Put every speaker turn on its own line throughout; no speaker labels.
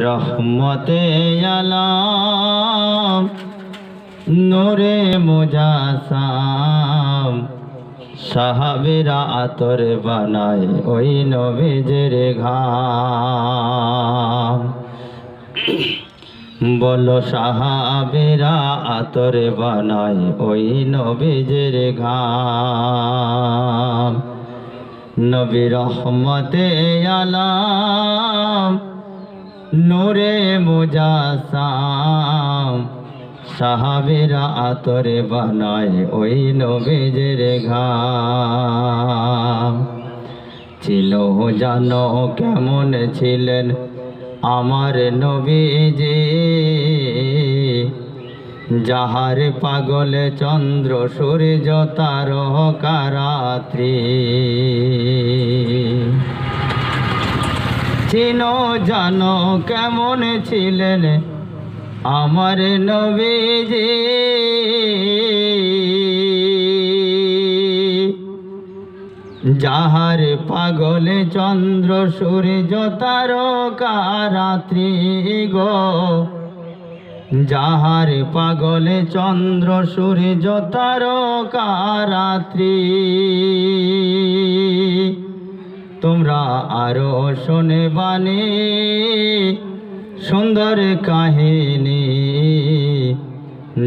রহমতে আলাম, নূরে মুজাসাম। সাহাবেরা আতর বানায় ওই নবীজের ঘাম। বলো সাহাবেরা আতর বানায় ওই নবীজের ঘাম। নবী রহমতে আলাম নূরে মুজাসাম, সাহাবেরা আতরে বানায় ওই নবীজের ঘাম। চিনো জানো কেমন ছিলেন আমার নবীজি, যাহার পাগলে চন্দ্র, সূর্য তারকারাত্রি চিনো জানো কেমন ছিলেন আমার নবীজি। যাহার পাগলে চন্দ্র, সূর্য তারকা রাত্রি গো। যাহার পাগলে চন্দ্র, সূর্য, তারকারাত্রি তোমরা আরও শোনে বাণী সুন্দর কাহিনী।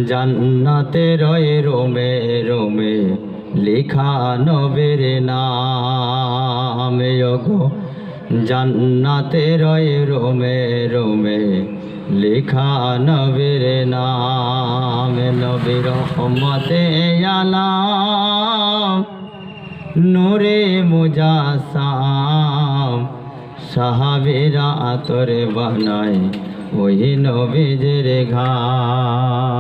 জান্নাতে রয়ে রোমে রোমে লেখা নবের নাম গো জান্নাতে রয়ে রোমে রোমে লেখা নবের নাম, নবীর রহমতে আলাম নোরে মুজাসাম সাহাবেরা আতরে বানায় ওই নবীজের ঘাম।